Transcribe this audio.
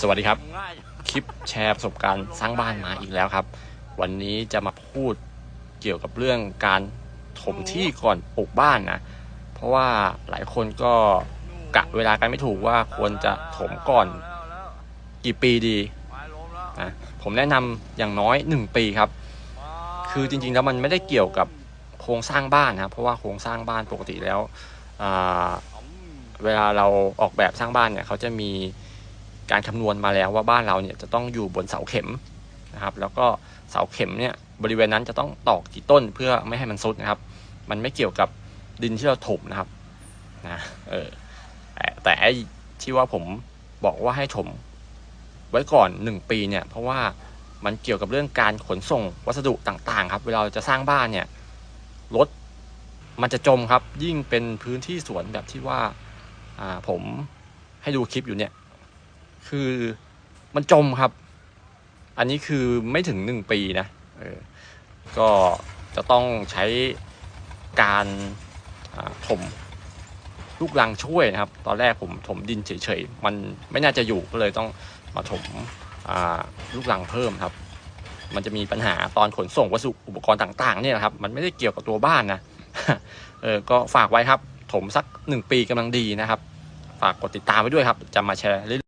สวัสดีครับ คลิปแชร์ประสบการณ์สร้างบ้านมาอีกแล้วครับ วันนี้จะมาพูดเกี่ยวกับเรื่องการถมที่ก่อนปลูกบ้านนะ เพราะว่าหลายคนก็กะเวลากันไม่ถูกว่าควรจะถมก่อนกี่ปีดีนะผมแนะนำอย่างน้อย 1 ปีครับ คือจริงๆแล้วมันไม่ได้เกี่ยวกับโครงสร้างบ้านนะเพราะว่าโครงสร้างบ้านปกติแล้วเวลาเราออกแบบสร้างบ้านเนี่ยเขาจะมี การคำนวณมาแล้วว่าบ้านเราเนี่ยจะต้องอยู่บนเสาเข็มนะครับ แล้วก็เสาเข็มเนี่ยบริเวณนั้นจะต้องตอกกี่ต้นเพื่อไม่ให้มันซุดนะครับ มันไม่เกี่ยวกับดินที่เราถมนะครับนะเออแต่ไอ้ที่ว่าผมบอกว่าให้ถมไว้ก่อนหนึ่งปีเนี่ยเพราะว่ามันเกี่ยวกับเรื่องการขนส่งวัสดุต่างๆ ครับ เวลาจะสร้างบ้านเนี่ยรถมันจะจมครับ ยิ่งเป็นพื้นที่สวนแบบที่ว่าผมให้ดูคลิปอยู่เนี่ย คือมันจมครับ อันนี้คือไม่ถึงหนึ่งปีนะเออก็จะต้องใช้การถมลูกรังช่วยนะครับ ตอนแรกผมถมดินเฉยๆ มันไม่น่าจะอยู่ก็เลยต้องมาถมาลูกรังเพิ่มครับ มันจะมีปัญหาตอนขนส่งวัสดุอุปกรณ์ต่างๆเนี่ยนะครับ มันไม่ได้เกี่ยวกับตัวบ้านนะเออก็ฝากไว้ครับ ถมสักหนึ่งปีกำลังดีนะครับ ฝากกดติดตามไว้ด้วยครับ จะมาแชร์เรื่อย